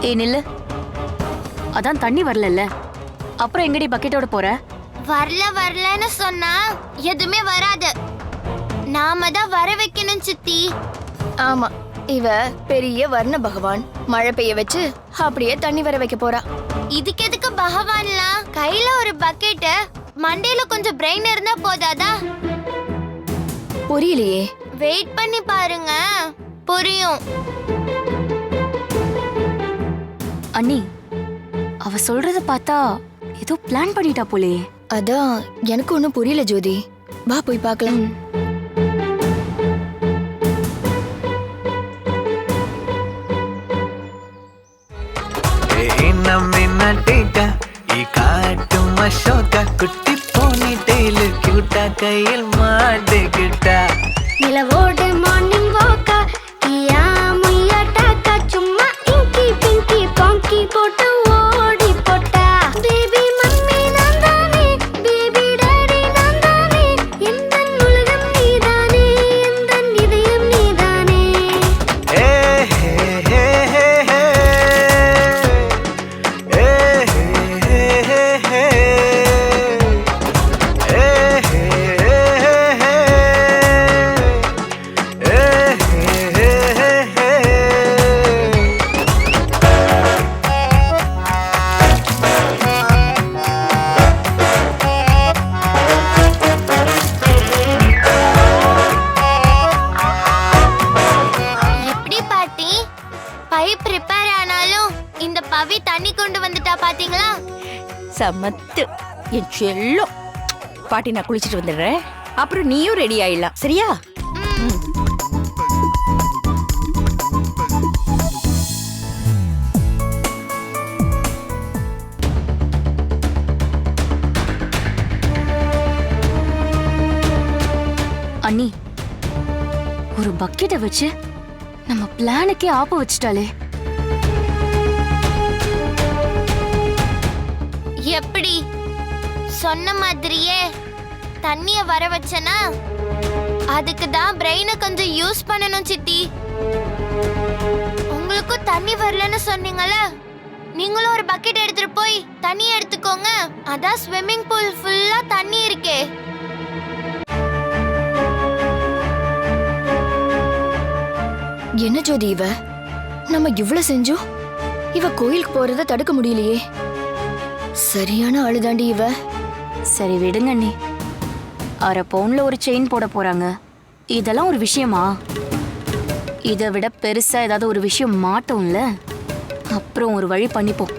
ஏய் நில்லு. அதான் தண்ணி வரலல்ல. அப்புறம் எங்கடி பக்கெட்டோட போற? வரல வரலன்னு சொன்னா எதுவுமே வராது. நாம தான் வர வைக்கணும் சித்தி. ஆமா இவ பெரிய வர்ண பகவான். மழை பெய்ய வச்சு அப்படியே தண்ணி வர வைக்க போறா. இதுக்கு எதுக்கு பகவான்லாம்? கையில ஒரு பக்கெட் மண்டையில கொஞ்சம் பிரெயின் இருந்தா போதாதா? புரியலையே. வெயிட் பண்ணி பாருங்க. புரியும். அண்ணி அவ சொல்றத பார்த்தா ஏதோ பிளான் பண்ணிட்டா போலே அதான் எனக்கு ஒன்றும் புரியல ஜோதி. வா போய் பார்க்கலாம். காட்டும் குட்டி போனி டெய்லு கியூட்டா கையில் மாட்டுக்கிட்டா? ஆனாலும் இந்த பவி தண்ணி கொண்டு வந்துட்டா பாத்தீங்களா? சமத்து. என் செல்லம் பாட்டி நான் குளிச்சிட்டு வந்துடுறேன். அப்புறம் நீயும் ரெடி ஆயிடலாம். சரியா? அண்ணி ஒரு பக்கெட்டை வச்சு நம்ம பிளானுக்கே ஆப்ப வச்சுட்டாலே சொன்ன மாதிரியே தண்ணிய வர வச்சனா? அதுக்கு தான் பிரெயினை கொஞ்சம் யூஸ் பண்ணணும் சித்தி. உங்களுக்கும் தண்ணி வரலன்னு சொன்னீங்கல்ல? நீங்களும் ஒரு பக்கெட் எடுத்துட்டு போய் தண்ணி எடுத்துக்கோங்க. அதான் ஸ்விம்மிங் பூல் ஃபுல்லா தண்ணி இருக்கே. என்ன ஜோதி இவ? நம்ம இவ்வளவு செஞ்சோம்? இவ கோயிலுக்கு போறத தடுக்க முடியலையே. சரியான ஆளுதாண்டி இவ. சரி விடுங்க அண்ணி. அரை பவுன்ல ஒரு செயின் போட போறாங்க. இதெல்லாம் ஒரு விஷயமா? இதை விட பெருசா ஏதாவது ஒரு விஷயம் மாட்டோம்ல? அப்புறம் ஒரு வழி பண்ணிப்போம்.